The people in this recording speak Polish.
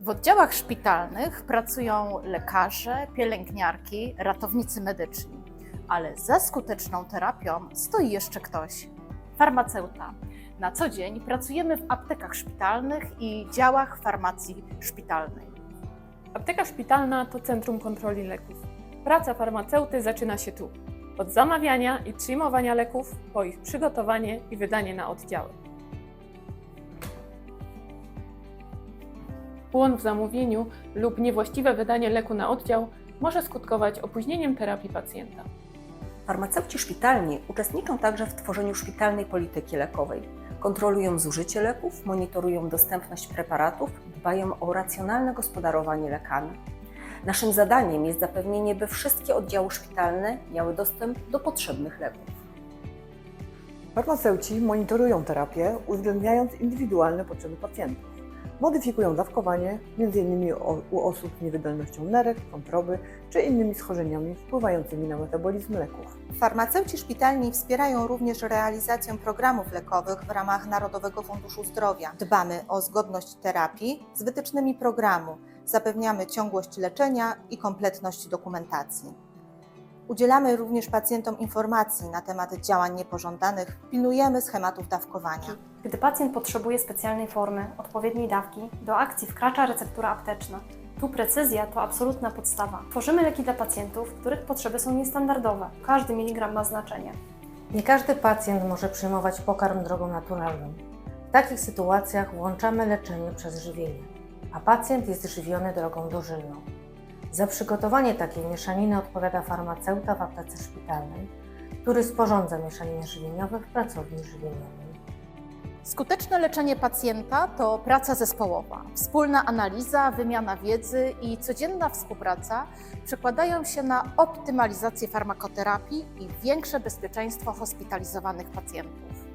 W oddziałach szpitalnych pracują lekarze, pielęgniarki, ratownicy medyczni, ale za skuteczną terapią stoi jeszcze ktoś farmaceuta. Na co dzień pracujemy w aptekach szpitalnych i działach farmacji szpitalnej. Apteka szpitalna to centrum kontroli leków. Praca farmaceuty zaczyna się tu. Od zamawiania i przyjmowania leków, po ich przygotowanie i wydanie na oddziały. Błąd w zamówieniu lub niewłaściwe wydanie leku na oddział może skutkować opóźnieniem terapii pacjenta. Farmaceuci szpitalni uczestniczą także w tworzeniu szpitalnej polityki lekowej. Kontrolują zużycie leków, monitorują dostępność preparatów, dbają o racjonalne gospodarowanie lekami. Naszym zadaniem jest zapewnienie, by wszystkie oddziały szpitalne miały dostęp do potrzebnych leków. Farmaceuci monitorują terapię, uwzględniając indywidualne potrzeby pacjentów. Modyfikują dawkowanie, m.in. u osób z niewydolnością nerek, wątroby czy innymi schorzeniami wpływającymi na metabolizm leków. Farmaceuci szpitalni wspierają również realizację programów lekowych w ramach Narodowego Funduszu Zdrowia. Dbamy o zgodność terapii z wytycznymi programu, zapewniamy ciągłość leczenia i kompletność dokumentacji. Udzielamy również pacjentom informacji na temat działań niepożądanych, pilnujemy schematów dawkowania. Gdy pacjent potrzebuje specjalnej formy, odpowiedniej dawki, do akcji wkracza receptura apteczna. Tu precyzja to absolutna podstawa. Tworzymy leki dla pacjentów, których potrzeby są niestandardowe. Każdy miligram ma znaczenie. Nie każdy pacjent może przyjmować pokarm drogą naturalną. W takich sytuacjach włączamy leczenie przez żywienie, a pacjent jest żywiony drogą dożylną. Za przygotowanie takiej mieszaniny odpowiada farmaceuta w aptece szpitalnej, który sporządza mieszaniny żywieniowe w pracowni żywieniowej. Skuteczne leczenie pacjenta to praca zespołowa. Wspólna analiza, wymiana wiedzy i codzienna współpraca przekładają się na optymalizację farmakoterapii i większe bezpieczeństwo hospitalizowanych pacjentów.